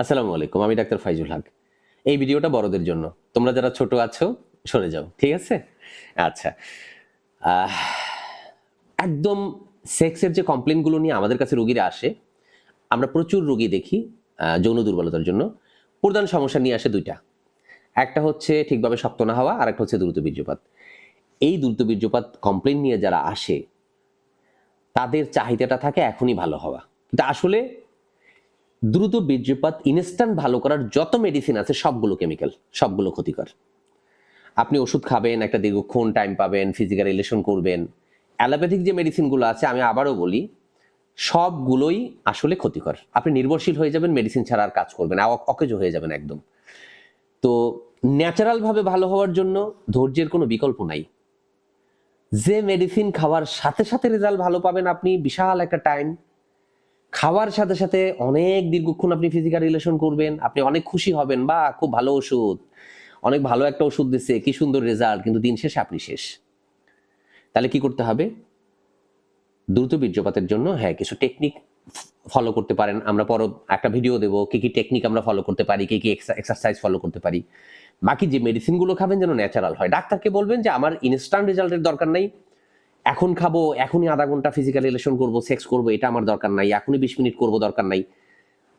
আসসালামু আলাইকুম, আমি ডাক্তার ফাইজুল হক। এই ভিডিওটা বড়দের জন্য। তোমরা যারা ছোট আছো, সরে যাও, ঠিক আছে? আচ্ছা। একদম সেক্সের যে কমপ্লেনগুলো নিয়ে আমাদের কাছে রুগীরা আসে, আমরা প্রচুর রুগী দেখি যৌন দুর্বলতার জন্য। প্রধান সমস্যা নিয়ে আসে দুইটা। একটা হচ্ছে ঠিকভাবে শক্ত না হওয়া আর একটা হচ্ছে দ্রুত বীর্যপাত। এই দ্রুত বীর্যপাত কমপ্লেন নিয়ে যারা আসে, তাদের চাহিদাটা থাকে এখনই ভালো হওয়া। কিন্তু আসলে দ্রুত বীর্যপাত ইনস্ট্যান্ট ভালো করার যত মেডিসিন আছে, সবগুলো কেমিক্যাল সবগুলো ক্ষতিকর। আপনি ওষুধ খাবেন, একটা দীর্ঘক্ষণ টাইম পাবেন ফিজিক্যাল রিলেশন করবেন। অ্যালোপ্যাথিক যে মেডিসিনগুলো আছে, আমি আবারও বলি, সবগুলোই আসলে ক্ষতিকর। আপনি নির্ভরশীল হয়ে যাবেন মেডিসিন ছাড়া আর কাজ করবেন অকেজ হয়ে যাবেন একদম। তো ন্যাচারালভাবে ভালো হওয়ার জন্য ধৈর্যের কোনো বিকল্প নাই। যে মেডিসিন খাওয়ার সাথে সাথে রেজাল্ট ভালো পাবেন আপনি, বিশাল একটা টাইম খাওয়ার সাথে সাথে অনেক দীর্ঘক্ষণ আপনি ফিজিক্যাল রিলেশন করবেন, আপনি অনেক খুশি হবেন, বা খুব ভালো ওষুধ, অনেক ভালো একটা ওষুধ দিচ্ছে, কি সুন্দর রেজাল্ট কিন্তু দিন শেষে আপনি শেষ। তাহলে কি করতে হবে? দ্রুত বীর্যপাতের জন্য হ্যাঁ কিছু টেকনিক ফলো করতে পারেন। আমরা পর একটা ভিডিও দেবো, কি কি টেকনিক আমরা ফলো করতে পারি, কি কি এক্সারসাইজ ফলো করতে পারি। বাকি যে মেডিসিনগুলো খাবেন যেন ন্যাচারাল হয়। ডাক্তারকে বলবেন যে, আমার ইনস্ট্যান্ট রেজাল্টের দরকার নাই এখন খাব, এখনই আধা ঘণ্টা ফিজিক্যাল রিলেশন করব সেক্স করব, এটা আমার দরকার নাই, এখনই বিশ মিনিট করব দরকার নাই।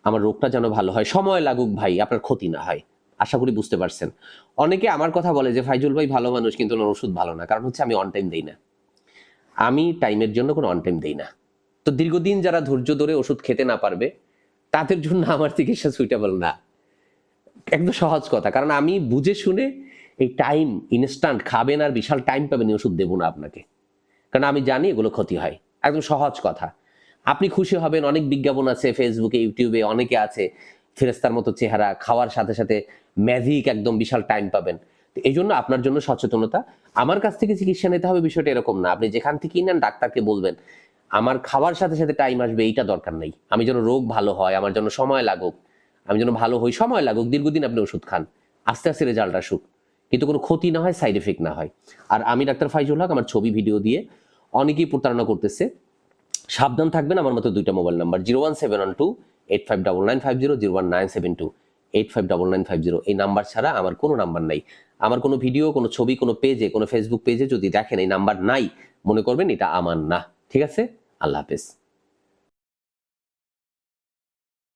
আমার রোগটা যেন ভালো হয়, সময় লাগুক ভাই, আপনার ক্ষতি না হয়, আশা করি বুঝতে পারছেন। অনেকে আমার কথা বলে যে, ফাইজুল ভাই ভালো মানুষ, কিন্তু ওনার ওষুধ ভালো না। কারণ হচ্ছে আমি অন টাইম দেই না। আমি টাইমের জন্য কোনো অন টাইম দেই না। তো দীর্ঘদিন যারা ধৈর্য ধরে ওষুধ খেতে না পারবে, তাদের জন্য আমার চিকিৎসা সুইটেবল না। একদম সহজ কথা, কারণ আমি বুঝে শুনে এই টাইম ইনস্ট্যান্ট খাবেন আর বিশাল টাইম পাবেন ওষুধ দেবো না আপনাকে। কারণ আমি জানি এগুলো ক্ষতি হয়। একদম সহজ কথা। আপনি খুশি হবেন, অনেক বিজ্ঞাপন আছে ফেসবুকে ইউটিউবে অনেকে আছে ফেরেস্তার মতো চেহারা, খাওয়ার সাথে সাথে ম্যাজিক একদম বিশাল টাইম পাবেন। এই জন্য আপনার জন্য সচেতনতা। আমার কাছ থেকে চিকিৎসা নিতে হবে বিষয়টা এরকম না। আপনি যেখান থেকেই নেন, ডাক্তারকে বলবেন, আমার খাওয়ার সাথে সাথে টাইম আসবে, এইটা দরকার নেই। আমি যেন রোগ ভালো হয়, আমার জন্য সময় লাগুক, আমি যেন ভালো হই, সময় লাগুক, দীর্ঘদিন আপনি ওষুধ খান। আস্তে আস্তে রেজাল্ট আসুক। কিন্তু কোনো ক্ষতি না হয় সাইড এফেক্ট না হয়। আর আমি ডাক্তার ফাইজুল হক, আমার ছবি ভিডিও দিয়ে অনেকেই প্রতারণা করতেছে। সাবধান থাকবেন, আমার মতো দুইটা mobile number zero one seven one two eight five double nine five zero zero one nine seven two eight five double nine five zero এই নাম্বার ছাড়া আমার কোনো নাম্বার নাই। আমার কোনো ভিডিও কোনো ছবি, কোনো পেজে কোনো ফেসবুক পেজে যদি দেখেন এই নাম্বার নাই, মনে করবেন এটা আমার না। ঠিক আছে? আল্লাহ হাফেজ।